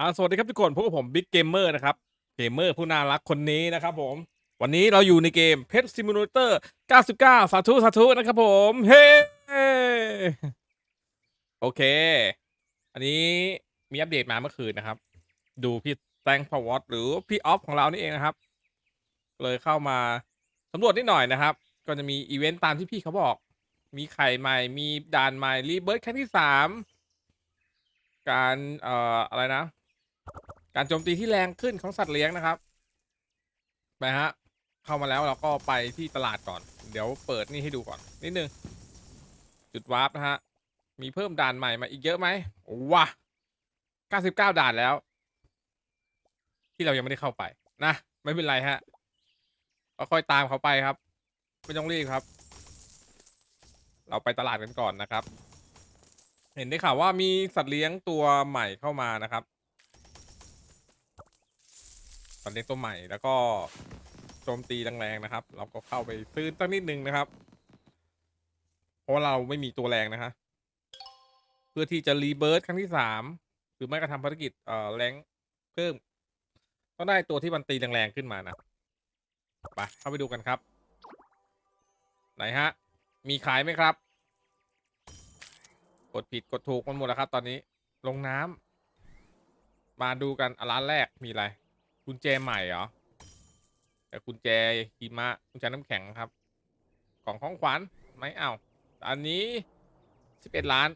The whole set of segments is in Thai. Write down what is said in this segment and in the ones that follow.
อ่าสวัสดีครับทุกคนพบกับผมบิ๊กเกมเมอร์นะครับเกมเมอร์ผู้น่ารักคนนี้นะครับผม วันนี้เราอยู่ในเกม Pet Simulator 99 สาธุ สาธุ นะครับผม เฮ้โอเค อันนี้มีอัปเดตมาเมื่อคืนนะครับ ดูพี่แตงพาวอตหรือพี่ออฟของเรานี่เองนะครับ เลยเข้ามาสำรวจนิดหน่อยนะครับ ก็จะมีอีเวนต์ตามที่พี่เขาบอก มีไข่ใหม่ มีด่านใหม่รีเบิร์ดครั้งที่สามการเอ่ออะไรนะ การโจมตีที่แรงขึ้นของสัตว์เลี้ยงนะครับ ไปฮะ เข้ามาแล้วเราก็ไปที่ตลาดก่อน เดี๋ยวเปิดนี่ให้ดูก่อนนิดนึง จุดวาร์ปนะฮะ มีเพิ่มด่านใหม่มาอีกเยอะไหมว้า99 ด่านแล้ว ที่เรายังไม่ได้เข้าไป นะ ไม่เป็นไรฮะก็ค่อยตามเขาไปครับ ไม่ต้องรีบครับ เราไปตลาดกันก่อนนะครับ เห็นได้ข่าวว่ามีสัตว์เลี้ยงตัวใหม่เข้ามานะครับ สัตว์เลี้ยงตัวใหม่แล้วก็โจมตีแรงๆนะครับ เราก็เข้าไปซื้อตั้งนิดนึงนะครับ เพราะเราไม่มีตัวแรงนะฮะเพื่อที่จะรีเบิร์ตครั้งที่สามหรือไม่ก็ทำภารกิจเอ่อแรงเพิ่มต้องได้ตัวที่มันตีแรงๆขึ้นมานะไปเข้าไปดูกันครับ ไหนฮะ มีขายไหมครับ กดผิดกดถูกมันหมดแล้วครับ ตอนนี้ลงน้ำมาดูกันร้านแรกมีอะไร กุญแจใหม่เหรอแต่กุญแจหิมะกุญแจน้ำแข็งครับกล่องของขวัญไม่เอาอันนี้สิบเอ็ดล้าน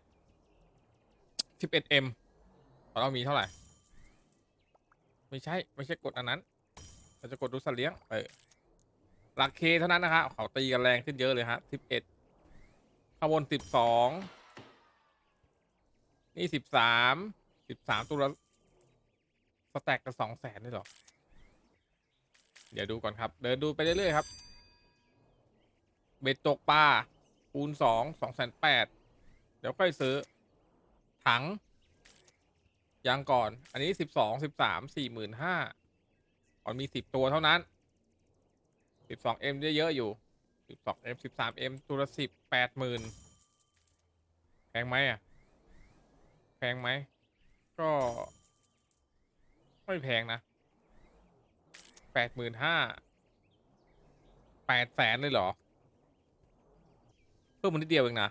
สิบเอ็ดเอ็มของเรามีเท่าไหร่ ไม่ใช่ ไม่ใช่กดอันนั้น เราจะกดดูสัตว์เลี้ยงเออหลักเคเท่านั้นนะครับเขาตีกันแรงขึ้นเยอะเลยฮะสิบเอ็ดข้างบนสิบสองนี่สิบสามสิบสามตัวละ สแต็กกันสองแสนได้หรอ เดี๋ยวดูก่อนครับ เดินดูไปเรื่อยๆครับ เบ็ดตกปลาคูณสองสองแสนแปดเดี๋ยวค่อยซื้อ ถังยังก่อน อันนี้สิบสองสิบสามสี่หมื่นห้าก่อนมีสิบตัวเท่านั้นสิบสองเอ็มเยอะๆอยู่สิบสองเอ็มสิบสามเอ็มตัวละสิบแปดหมื่นแพงไหมอะ แพงไหม ก็ ไม่แพงนะแปดหมื่นห้าแปดแสนเลยเหรอ เพิ่มมันนิดเดียวเองนะ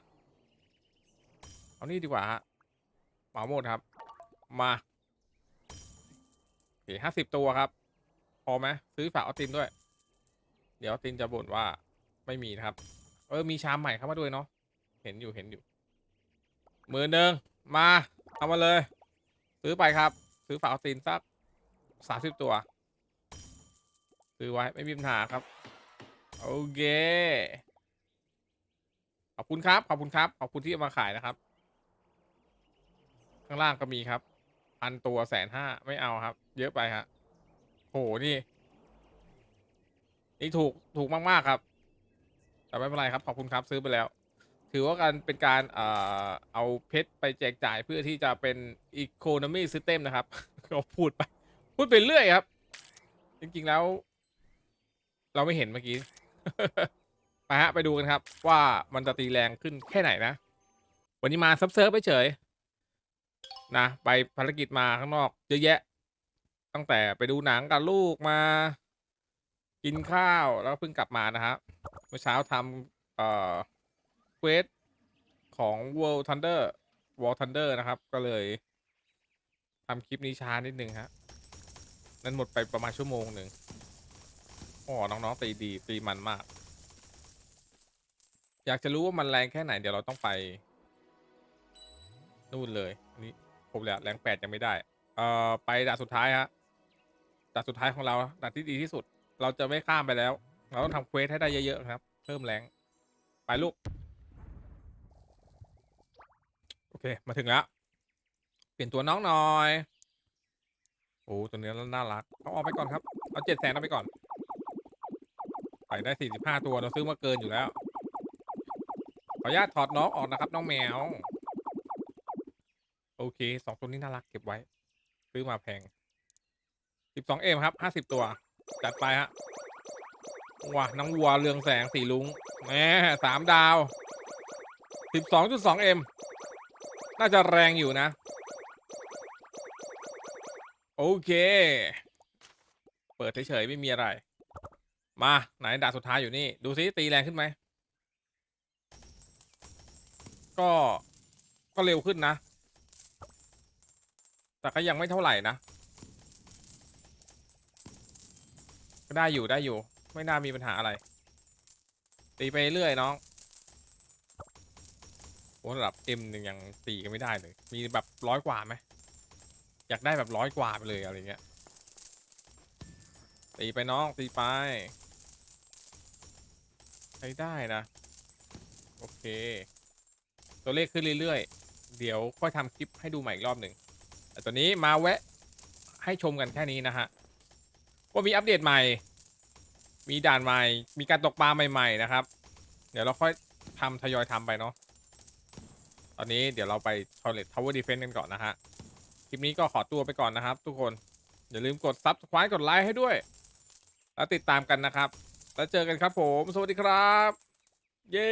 เอานี่ดีกว่าฮะเหมาหมดครับ มาโอเคห้าสิบตัวครับ พอไหมซื้อฝากเอตินด้วย เดี๋ยวเอตินจะบ่นว่าไม่มีนะครับ เออ มีชามใหม่เข้ามาด้วยเนาะ เห็นอยู่เห็นอยู่หมื่นหนึ่งมา เอามาเลย ซื้อไปครับ ซื้อฝากเอตินสัก สามสิบตัว ซื้อไว้ไม่มีปัญหาครับ โอเค ขอบคุณครับ ขอบคุณครับ ขอบคุณที่เอามาขายนะครับ ข้างล่างก็มีครับพันตัวแสนห้าไม่เอาครับ เยอะไปฮะโหนี่ นี่ถูกถูกมากๆครับ แต่ไม่เป็นไรครับ ขอบคุณครับซื้อไปแล้ว ถือว่าการเป็นการเอ่อเอาเพชรไปแจกจ่ายเพื่อที่จะเป็น Economy System นะครับ ก็พูดไป พูดไปเรื่อยครับ จริงๆแล้ว เราไม่เห็นเมื่อกี้ไปฮะไปดูกันครับ ว่ามันจะตีแรงขึ้นแค่ไหนนะ วันนี้มาซับเซิร์ฟไปเฉย นะไปภารกิจมาข้างนอกเยอะแยะ ตั้งแต่ไปดูหนังกับลูกมา กินข้าวแล้วเพิ่งกลับมานะครับเมื่อเช้าทำเอ่อเควสของ World Thunder World Thunder นะครับ ก็เลยทำคลิปนี้ช้านิดนึงฮะ นั้นหมดไปประมาณชั่วโมงหนึ่งอ๋อน้องๆตีดีตีมันมาก อยากจะรู้ว่ามันแรงแค่ไหน เดี๋ยวเราต้องไป นู่นเลยนนี้ผมแหล้วแรงแปดยังไม่ได้ เอ่อไปด่านสุดท้ายฮะด่านสุดท้ายของเราด่านที่ดีที่สุด เราจะไม่ข้ามไปแล้ว เราต้องทำเควสให้ได้เยอะๆครับ เพิ่มแรงไปลูก โอเค มาถึงแล้ว เปลี่ยนตัวน้องหน่อย โอ้ตัวนี้น่ารักเอาออกไปก่อนครับ เอาเจ็ดแสนเอาไปก่อนใส่ได้สี่สิบห้าตัวเราซื้อมาเกินอยู่แล้ว ขออนุญาตถอดน้องออกนะครับ น้องแมว โอเคสองตัวนี้น่ารักเก็บไว้ ซื้อมาแพงสิบสองเอ็มครับห้าสิบตัว จัดไปฮะว้าน้องวัวเรืองแสงสีลุงแหมสามดาวสิบสองจุดสองเอ็มน่าจะแรงอยู่นะ โอเค เปิดเฉยๆไม่มีอะไร มา ไหนดาสุดท้ายอยู่นี่ ดูซิตีแรงขึ้นไหม ก็ ก็เร็วขึ้นนะ แต่ก็ยังไม่เท่าไหร่นะ ก็ได้อยู่ได้อยู่ ไม่น่ามีปัญหาอะไร ตีไปเรื่อยน้องโอ้ระดับเอ็มหนึ่งยังตีกันไม่ได้เลย มีแบบร้อยกว่าไหม อยากได้แบบร้อยกว่าไปเลยอะไรเงี้ยตีไปน้องตีไปใช้ได้นะ โอเค ตัวเลขขึ้นเรื่อยๆ เดี๋ยวค่อยทำคลิปให้ดูใหม่อีกรอบหนึ่งแต่ตัวนี้มาแวะให้ชมกันแค่นี้นะฮะว่ามีอัปเดตใหม่ มีด่านใหม่ มีการตกปลาใหม่ ๆ นะครับ เดี๋ยวเราค่อยทำทยอยทำไปเนาะตอนนี้เดี๋ยวเราไป Toilet Tower Defense กันก่อนนะฮะ คลิปนี้ก็ขอตัวไปก่อนนะครับ ทุกคน อย่าลืมกดซับสไคร้กดไลค์ให้ด้วย แล้วติดตามกันนะครับ แล้วเจอกันครับผม สวัสดีครับ เย้